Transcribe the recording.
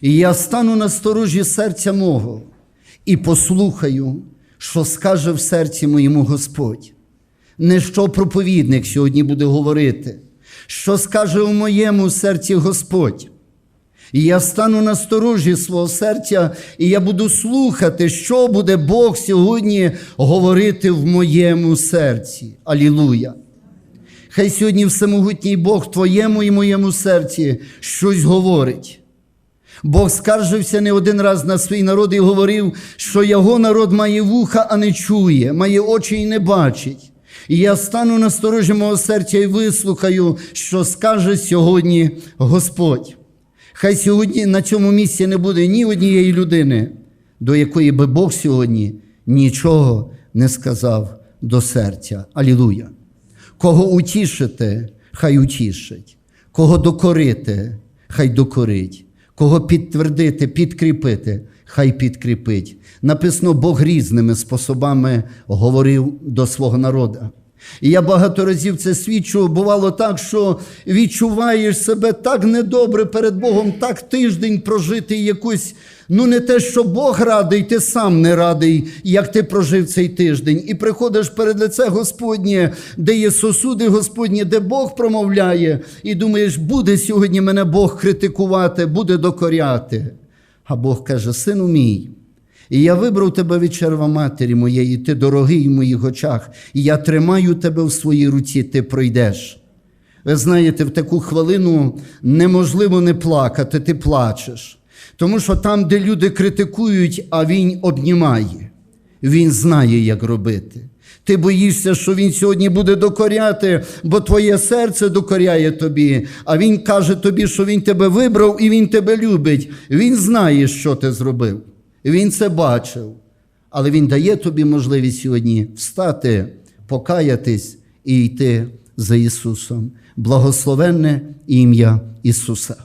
І я стану на сторожі серця мого і послухаю, що скаже в серці моєму Господь. Не що проповідник сьогодні буде говорити, що скаже у моєму серці Господь. І я стану на сторожі свого серця, і я буду слухати, що буде Бог сьогодні говорити в моєму серці. Алілуя! Хай сьогодні всемогутній Бог в твоєму і моєму серці щось говорить. Бог скаржився не один раз на свій народ і говорив, що його народ має вуха, а не чує, має очі і не бачить. І я стану на сторожі мого серця і вислухаю, що скаже сьогодні Господь. Хай сьогодні на цьому місці не буде ні однієї людини, до якої би Бог сьогодні нічого не сказав до серця. Алілуя! Кого утішити, хай утішить, кого докорити, хай докорить, кого підтвердити, підкріпити, хай підкріпить. Написано, Бог різними способами говорив до свого народу. І я багато разів це свідчу. Бувало так, що відчуваєш себе так недобре перед Богом, так тиждень прожити якусь, ну не те, що Бог радий, ти сам не радий, як ти прожив цей тиждень. І приходиш перед лице Господнє, де є сосуди Господні, де Бог промовляє, і думаєш, буде сьогодні мене Бог критикувати, буде докоряти. А Бог каже: Сину мій. І я вибрав тебе від черва матері моєї, ти дорогий в моїх очах, і я тримаю тебе в своїй руці, ти пройдеш. Ви знаєте, в таку хвилину неможливо не плакати, ти плачеш. Тому що там, де люди критикують, а він обнімає, він знає, як робити. Ти боїшся, що він сьогодні буде докоряти, бо твоє серце докоряє тобі, а він каже тобі, що він тебе вибрав і він тебе любить. Він знає, що ти зробив. Він це бачив, але Він дає тобі можливість сьогодні встати, покаятись і йти за Ісусом. Благословенне ім'я Ісуса.